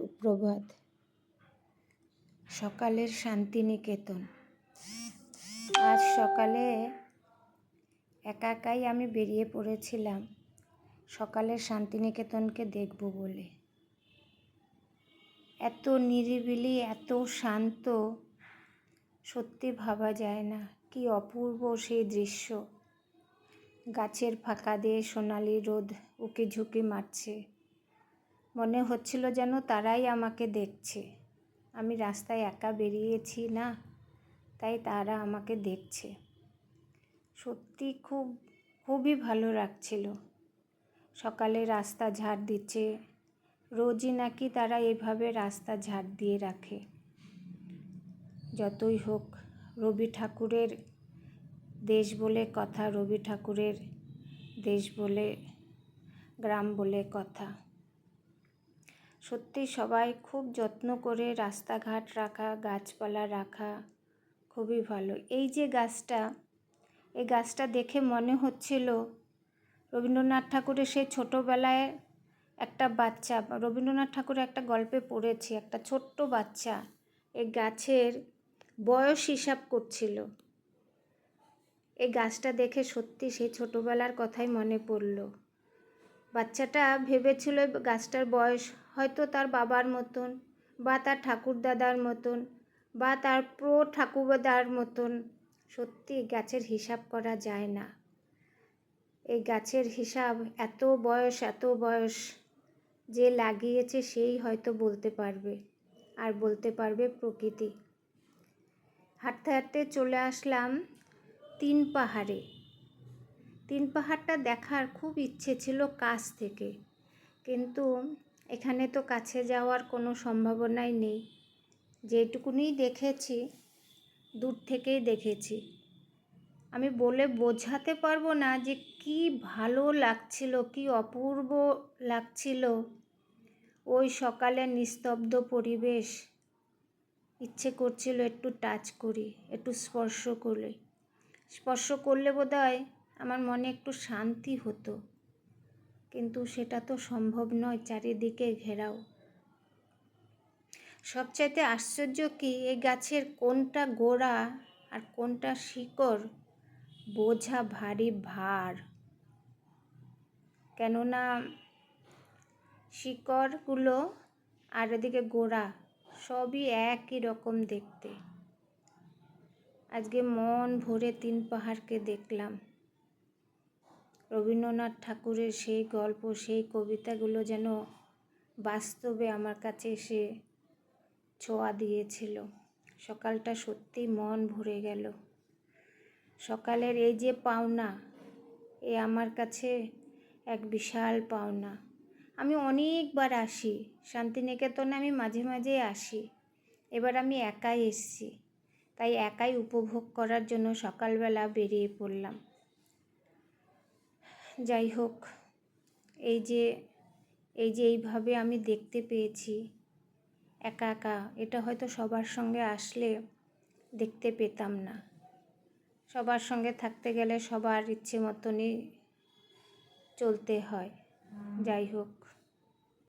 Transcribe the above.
সুপ্রভাত। সকালের শান্তিনিকেতন। আজ সকালে একা একাই আমি বেরিয়ে পড়েছিলাম। সকালের শান্তিনিকেতনকে দেখব বলে। এত নিরিবিলি, এত শান্ত, সত্যি ভাবা যায় না। কি অপূর্ব সেই দৃশ্য। গাছের ফাঁকা দিয়ে সোনালি রোদ উকি ঝুঁকি মারছে। মনে হচ্ছিল যেন তারাই আমাকে দেখছে। আমি রাস্তায় একা বেরিয়েছি না, তাই তারা আমাকে দেখছে। সত্যি খুব, খুবই ভালো লাগছিল। সকালে রাস্তা ঝাড় দিচ্ছে, রোজই নাকি তারা এভাবে রাস্তা ঝাড় দিয়ে রাখে। যতই হোক, রবি ঠাকুরের দেশ বলে কথা, রবি ঠাকুরের দেশ বলে, গ্রাম বলে কথা। সত্যি সবাই খুব যত্ন করে রাস্তাঘাট রাখা, গাছপালা রাখা খুবই ভালো। এই যে গাছটা, এই গাছটা দেখে মনে হচ্ছিল রবীন্দ্রনাথ ঠাকুরের সেই ছোটোবেলায় একটা বাচ্চা, রবীন্দ্রনাথ ঠাকুরের একটা গল্পে পড়েছি, একটা ছোট্ট বাচ্চা এই গাছের বয়স হিসাব করছিল। এই গাছটা দেখে সত্যি সেই ছোটোবেলার কথাই মনে পড়ল। বাচ্চাটা ভেবেছিল গাছটার বয়স হয়তো তার বাবার মতন বা তার ঠাকুর দাদার মতন বা তার প্রো ঠাকুরদার মতন সত্যি গাছের হিসাব করা যায় না। এই গাছের হিসাব এত বয়স এত বয়স যে লাগিয়েছে সেই হয়তো বলতে পারবে আর বলতে পারবে প্রকৃতি। হাঁটতে হাঁটতে চলে আসলাম তিন পাহাড়ে। তিন পাহাড়টা দেখার খুব ইচ্ছে ছিল কাছ থেকে। কিন্তু এখানে তো কাছে যাওয়ার কোনো সম্ভাবনাই নেই। যেটুকুনি দেখেছি, দূর থেকেই দেখেছি। আমি বলে বোঝাতে পারব না যে কি ভালো লাগছিল, কি অপূর্ব লাগছিল ওই সকালে নিস্তব্ধ পরিবেশ। ইচ্ছে করছিল একটু টাচ করি, একটু স্পর্শ করলে স্পর্শ করলে বোধ আমার মনে একটু শান্তি হতো। কিন্তু সেটা তো সম্ভব নয়, চারিদিকে ঘেরাও। সবচাইতে আশ্চর্য কি এই গাছের কোনটা গোড়া আর কোনটা শিকড় বোঝা ভারী ভার। কেননা শিকড়গুলো আর এদিকে গোড়া সবই একই রকম দেখতে। আজকে মন ভরে তিন পাহাড়কে দেখলাম। রবীন্দ্রনাথ ঠাকুরের সেই গল্প, সেই কবিতাগুলো যেন বাস্তবে আমার কাছে এসে ছোঁয়া দিয়েছিল। সকালটা সত্যি মন ভরে গেল। সকালের এই যে পাওনা, এ আমার কাছে এক বিশাল পাওনা। আমি অনেকবার আসি, শান্তিনিকেতনে আমি মাঝে মাঝে আসি। এবার আমি একাই এসছি, তাই একাই উপভোগ করার জন্য সকালবেলা বেরিয়ে পড়লাম। যাই হোক, এই যে এই যে এইভাবে আমি দেখতে পেয়েছি, একা একা, এটা হয়তো সবার সঙ্গে আসলে দেখতে পেতাম না। সবার সঙ্গে থাকতে গেলে সবার ইচ্ছে মতনই চলতে হয়। যাই হোক